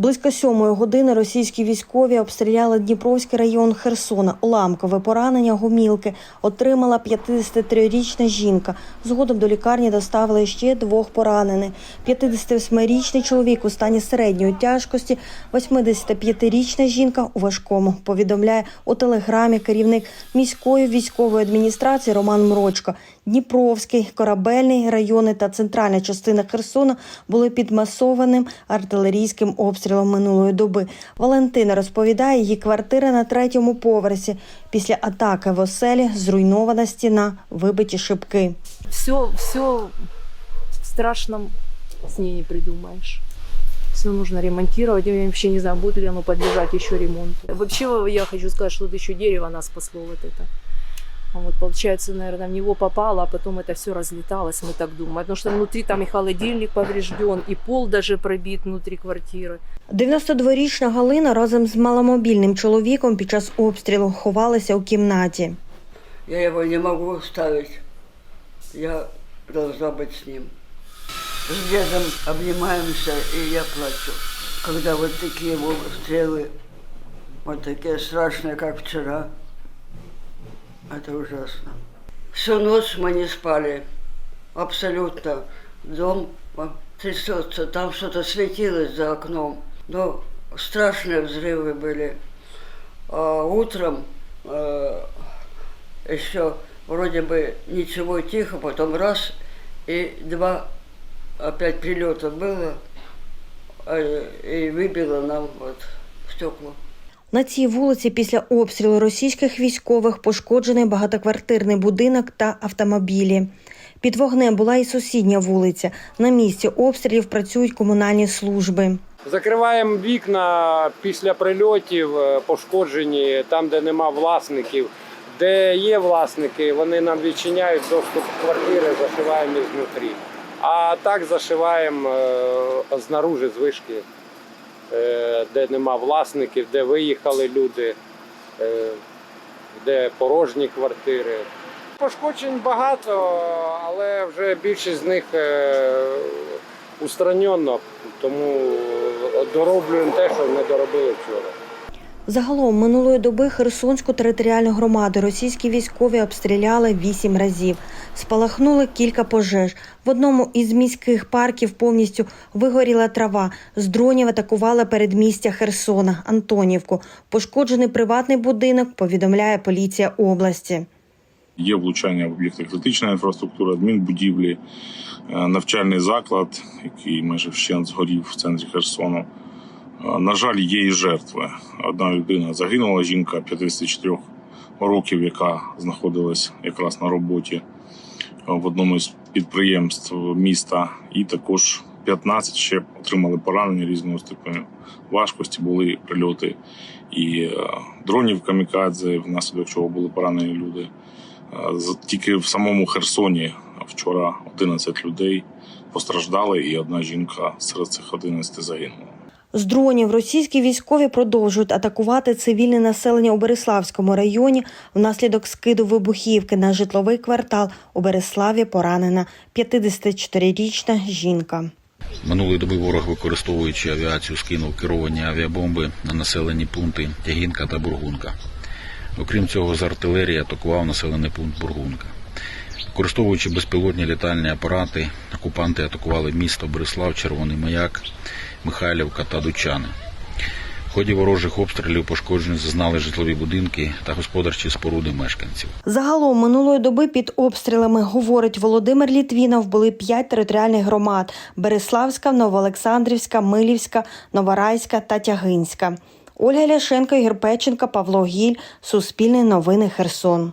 Близько сьомої години російські військові обстріляли Дніпровський район Херсона. Уламкове поранення гумілки отримала 53-річна жінка. Згодом до лікарні доставили ще двох поранених. 58-річний чоловік у стані середньої тяжкості, 85-річна жінка у важкому. Повідомляє у телеграмі керівник міської військової адміністрації Роман Мрочко. Дніпровський, корабельний райони та центральна частина Херсона були під масованим артилерійським обстрілом минулої доби. Валентина розповідає, її квартира на третьому поверсі. Після атаки в оселі зруйнована стіна, вибиті шибки. Все, все страшно с ней не придумаешь. Все нужно ремонтировать. Я вообще не знаю, будет ли оно подлежать еще ремонту. Вообще я хочу сказать, что еще дерево нас спасло вот это. А вот получается, наверное, в него попало, а потом это все разлеталось, мы так думаем. Потому что внутри там и холодильник поврежден, и пол даже пробит внутри квартиры. 92-річна Галина разом з маломобільним чоловіком під час обстрілу ховалися у кімнаті. Я его не могу оставить. Я должна быть с ним. С дедом обнимаемся, и я плачу. Когда вот такие обстрелы, вот такие страшные, как вчера, Это ужасно. Всю ночь мы не спали. Абсолютно. Дом трясется, там что-то светилось за окном. Но страшные взрывы были. А утром э, еще вроде бы ничего тихо, потом раз и два опять прилета было э, и выбило нам вот стекла. На цій вулиці після обстрілу російських військових пошкоджений багатоквартирний будинок та автомобілі. Під вогнем була і сусідня вулиця. На місці обстрілів працюють комунальні служби. Закриваємо вікна після прильотів, е, пошкоджені там, де нема власників. Де є власники, вони нам відчиняють доступ квартири, зашиваємо їх знутрі. А так зашиваємо е, знаружи з вишки, де нема власників, де виїхали люди, е, де порожні квартири. Пошкоджень багато, але вже більшість з них е, устранено, тому дороблюємо те, що не доробили вчора. Загалом минулої доби Херсонську територіальну громаду російські військові обстріляли вісім разів. Спалахнули кілька пожеж. В одному із міських парків повністю вигоріла трава. З дронів атакували передмістя Херсона, Антонівку. Пошкоджений приватний будинок, повідомляє поліція області. Є влучання в об'єкти критичної інфраструктури, адмінбудівлі, е, навчальний заклад, який майже вщент згорів в центрі Херсону. Е, На жаль, є і жертви. Одна людина загинула, жінка 54 років, яка знаходилась якраз на роботі е, в одному із підприємств міста, і також 15 ще отримали поранення різного ступеню важкості. Були прильоти і е, дронів камікадзе, внаслідок чого були поранені люди. Тільки в самому Херсоні вчора 11 людей постраждали, і одна жінка серед цих 11 загинула. З дронів російські військові продовжують атакувати цивільне населення у Береславському районі. Внаслідок скиду вибухівки на житловий квартал у Береславі поранена 54-річна жінка. Минулої доби ворог, використовуючи авіацію, скинув керовані авіабомби на населені пункти Тягінка та Бургунка. Окрім цього, з артилерії атакував населений пункт Бургунка. Використовуючи безпілотні літальні апарати, окупанти атакували місто Борислав, Червоний Маяк, Михайлівка та Дучани. В ході ворожих обстрілів пошкоджень зазнали житлові будинки та господарчі споруди мешканців. Загалом минулої доби під обстрілами, говорить Володимир Літвінов, були п'ять територіальних громад: Береславська, Новоолександрівська, Милівська, Новорайська та Тягинська. Ольга Ляшенко, Ігор Павло Гіль, Суспільне новини Херсон.